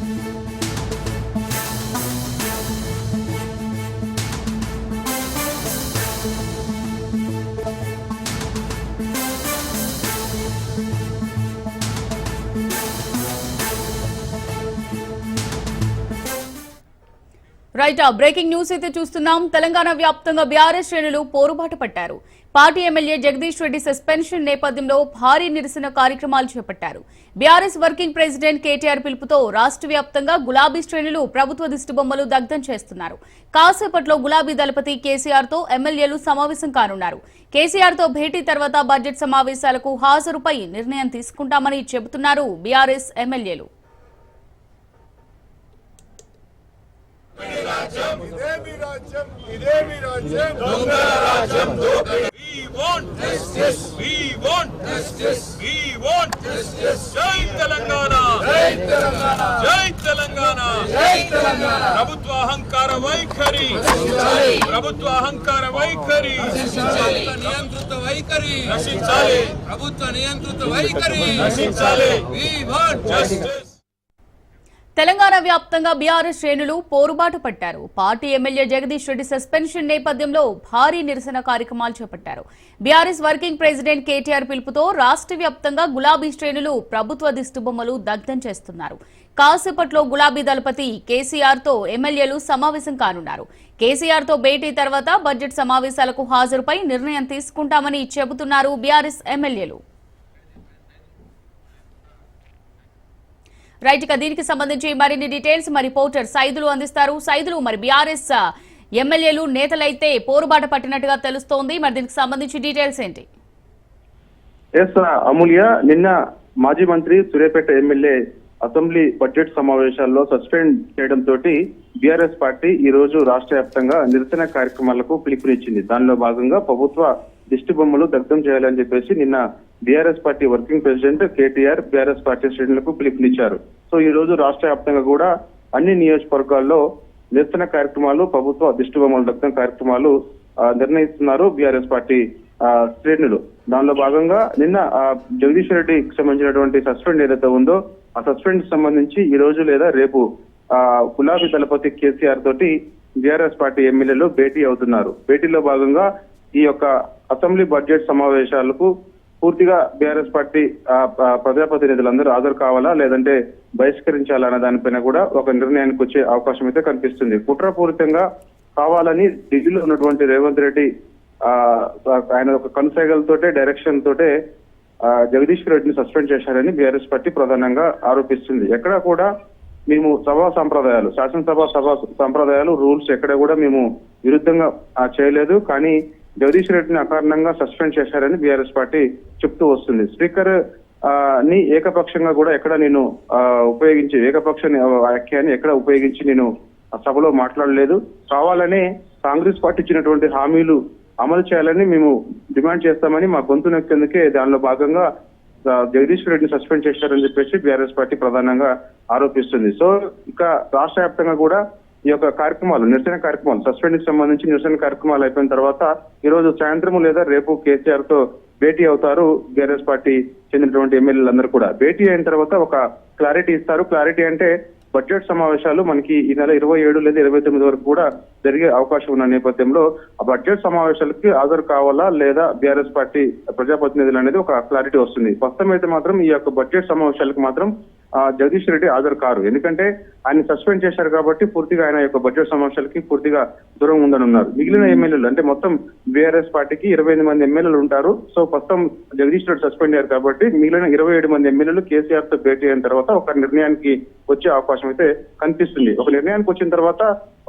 Música right breaking news అయితే చూస్తున్నాం. తెలంగాణ వ్యాప్తంగా బీఆర్ఎస్ శ్రేణులు పోరుబాటు పట్టారు. Party MLA Jagadish Reddy suspension నేపథ్యంలో భారీ నిరసన కార్యక్రమాలు చేపట్టారు. బీఆర్ఎస్ వర్కింగ్ ప్రెసిడెంట్ కేటీఆర్ పిలుపుతో రాష్ట్ర వ్యాప్తంగా గులాబీ శ్రేణులు ప్రభుత్వ దిష్టిబొమ్మలు దగ్ధం చేస్తున్నారు. కాసేపట్లో గులాబీ దళపతి కేసీఆర్తో ఎమ్మెల్యేలు సమావేశం కానున్నారు. కేసీఆర్తో భేటీ తర్వాత బడ్జెట్ సమావేశాలకు హాజరుపై నిర్ణయం తీసుకుంటామని చెబుతున్నారు బీఆర్ఎస్ ఎమ్మెల్యేలు. ఇదేమి రాజ్యం? ఇదేమి రాజ్యం? We want justice. We want justice. We want justice. జై తెలంగాణ జై తెలంగాణ జై తెలంగాణ జై తెలంగాణ ప్రభుత్వ అహంకార వైఖరి ప్రభుత్వ అహంకార వైఖరి నియంత్రిత వైఖరి రక్షించాలి ప్రభుత్వ నియంత్రిత వైఖరి రక్షించాలి జస్టిస్ తెలంగాణ వ్యాప్తంగా బీఆర్ఎస్ శ్రేణులు పోరుబాటు పట్టారు. Party MLA Jagadish Reddy suspension నేపథ్యంలో భారీ నిరసన కార్యక్రమాలు చేపట్టారు. బీఆర్ఎస్ వర్కింగ్ ప్రెసిడెంట్ కేటీఆర్ పిలుపుతో రాష్ట్ర వ్యాప్తంగా గులాబీ శ్రేణులు ప్రభుత్వ దిష్టిబొమ్మలు దగ్ధం చేస్తున్నారు. కాసేపట్లో గులాబీ దళపతి కేసీఆర్తో ఎమ్మెల్యేలు సమావేశం కానున్నారు. కేసీఆర్తో భేటీ తర్వాత బడ్జెట్ సమావేశాలకు హాజరుపై నిర్ణయం తీసుకుంటామని చెబుతున్నారు బీఆర్ఎస్ ఎమ్మెల్యేలు. రైట్ ఇక దీనికి సంబంధించి మరిన్ని డీటెయిల్స్ మరి పోర్టర్ సైదులు అందిస్తారు. సైదులు మరి బీఆర్ఎస్ ఎమ్మెల్యేలు నేతలైతే పోరుబాట పట్టినట్టుగా తెలుస్తోంది. మరి దీనికి సంబంధించి డీటెయిల్స్ ఏంటి? ఎస్ అమూల్య నిన్న మాజీ మంత్రి సూర్యాపేట ఎమ్మెల్యే అసెంబ్లీ బడ్జెట్ సమావేశాల్లో సస్పెండ్ చేయడంతో బీఆర్ఎస్ పార్టీ ఈ రోజు రాష్ట్ర వ్యాప్తంగా నిరసన కార్యక్రమాలకు పిలుపునిచ్చింది. దానిలో భాగంగా ప్రభుత్వ దిష్టి బొమ్మలు దగ్ధం చేయాలని చెప్పేసి నిన్న BRS party working president KTR BRS party శ్రేణులకు పిలుపునిచ్చారు. సో ఈ రోజు రాష్ట్ర వ్యాప్తంగా కూడా అన్ని నియోజకవర్గాల్లో నిరసన కార్యక్రమాలు ప్రభుత్వ దిష్టి బొమ్మల రక్తం కార్యక్రమాలు నిర్ణయిస్తున్నారు బీఆర్ఎస్ పార్టీ శ్రేణులు. దానిలో భాగంగా నిన్న జగదీశ్వర్ జగదీష్ రెడ్డికి సంబంధించినటువంటి సస్పెండ్ ఏదైతే ఉందో ఆ సస్పెండ్ సంబంధించి ఈ రోజు లేదా రేపు ఆ, గులాబీ దళపతి కేసీఆర్ తోటి బీఆర్ఎస్ పార్టీ ఎమ్మెల్యేలు భేటీ అవుతున్నారు. భేటీలో భాగంగా ఈ యొక్క అసెంబ్లీ బడ్జెట్ సమావేశాలకు పూర్తిగా బీఆర్ఎస్ పార్టీ ప్రజాప్రతినిధులందరూ హాజరు కావాలా? లేదంటే బహిష్కరించాలా అనే దానిపైన కూడా ఒక నిర్ణయానికి వచ్చే అవకాశం అయితే కనిపిస్తుంది. కుట్రపూరితంగా కావాలని ఢిల్లీలో ఉన్నటువంటి రేవంత్ రెడ్డి ఆయన ఒక కనుసైగలతోటే డైరెక్షన్ తోటే జగదీష్ రెడ్డిని సస్పెండ్ చేశారని బీఆర్ఎస్ పార్టీ ప్రధానంగా ఆరోపిస్తుంది. ఎక్కడ కూడా మేము సభా సంప్రదాయాలు శాసనసభ సభ సంప్రదాయాలు రూల్స్ ఎక్కడ కూడా మేము విరుద్ధంగా చేయలేదు. కానీ జగదీష్ రెడ్డిని అకారణంగా సస్పెండ్ చేశారని బీఆర్ఎస్ పార్టీ చెప్తూ వస్తుంది. స్పీకర్ని ఏకపక్షంగా కూడా ఎక్కడ నేను ఉపయోగించి ఏకపక్ష వ్యాఖ్యాన్ని ఎక్కడ ఉపయోగించి నేను సభలో మాట్లాడలేదు. కావాలనే కాంగ్రెస్ పార్టీ ఇచ్చినటువంటి హామీలు అమలు చేయాలని మేము డిమాండ్ చేస్తామని మా గొంతు నొక్కేందుకే దానిలో భాగంగా జగదీష్ రెడ్డిని సస్పెండ్ చేశారని చెప్పేసి బీఆర్ఎస్ పార్టీ ప్రధానంగా ఆరోపిస్తుంది. సో ఇక రాష్ట్ర వ్యాప్తంగా కూడా ఈ యొక్క కార్యక్రమాలు నిరసన కార్యక్రమాలు సస్పెండ్కి సంబంధించి నిరసన కార్యక్రమాలు అయిపోయిన తర్వాత ఈ రోజు సాయంత్రం లేదా రేపు కేసీఆర్తో భేటీ అవుతారు బీఆర్ఎస్ పార్టీ చెందినటువంటి ఎమ్మెల్యేలందరూ కూడా. భేటీ అయిన తర్వాత ఒక క్లారిటీ ఇస్తారు. క్లారిటీ అంటే బడ్జెట్ సమావేశాలు మనకి ఈ నెల ఇరవై ఏడు లేదా ఇరవై తొమ్మిది వరకు కూడా జరిగే అవకాశం ఉన్న నేపథ్యంలో ఆ బడ్జెట్ సమావేశాలకి హాజరు కావాలా లేదా బీఆర్ఎస్ పార్టీ ప్రజాప్రతినిధులు అనేది ఒక క్లారిటీ వస్తుంది. ప్రస్తుతం అయితే మాత్రం ఈ యొక్క బడ్జెట్ సమావేశాలకు మాత్రం జగదీష్ రెడ్డి హాజరు కారు. ఎందుకంటే ఆయన సస్పెండ్ చేశారు కాబట్టి పూర్తిగా ఆయన యొక్క బడ్జెట్ సమావేశాలకి పూర్తిగా దూరం ఉందని ఉన్నారు మిగిలిన ఎమ్మెల్యేలు అంటే మొత్తం బీఆర్ఎస్ పార్టీకి ఇరవై ఎనిమిది మంది ఎమ్మెల్యేలు ఉంటారు. సో ప్రస్తుతం జగదీష్ రెడ్డి సస్పెండ్ అయ్యారు కాబట్టి మిగిలిన ఇరవై ఏడు మంది ఎమ్మెల్యేలు కేసీఆర్తో భేటీ అయిన తర్వాత ఒక నిర్ణయానికి వచ్చే అవకాశం అయితే కనిపిస్తుంది. ఒక నిర్ణయానికి వచ్చిన తర్వాత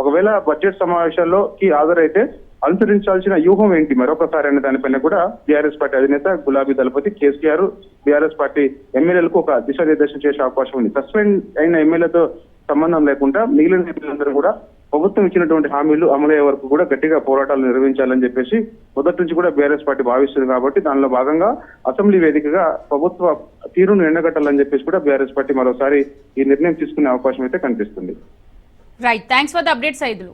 ఒకవేళ బడ్జెట్ సమావేశాల్లోకి హాజరైతే అనుసరించాల్సిన వ్యూహం ఏంటి? మరొకసారి అనే దానిపైన కూడా బీఆర్ఎస్ పార్టీ అధినేత గులాబీ దళపతి కేసీఆర్ బీఆర్ఎస్ పార్టీ ఎమ్మెల్యేలకు ఒక దిశానిర్దేశం చేసే అవకాశం ఉంది. సస్పెండ్ అయిన ఎమ్మెల్యేతో సంబంధం లేకుండా మిగిలిన ఎమ్మెల్యేలందరూ కూడా ప్రభుత్వం ఇచ్చినటువంటి హామీలు అమలయ్యే వరకు కూడా గట్టిగా పోరాటాలు నిర్వహించాలని చెప్పేసి మొదటి నుంచి కూడా బీఆర్ఎస్ పార్టీ భావిస్తుంది కాబట్టి దానిలో భాగంగా అసెంబ్లీ వేదికగా ప్రభుత్వ తీరును ఎండగట్టాలని చెప్పేసి కూడా బీఆర్ఎస్ పార్టీ మరోసారి ఈ నిర్ణయం తీసుకునే అవకాశం అయితే కనిపిస్తుంది. Right thanks for the update Saidulu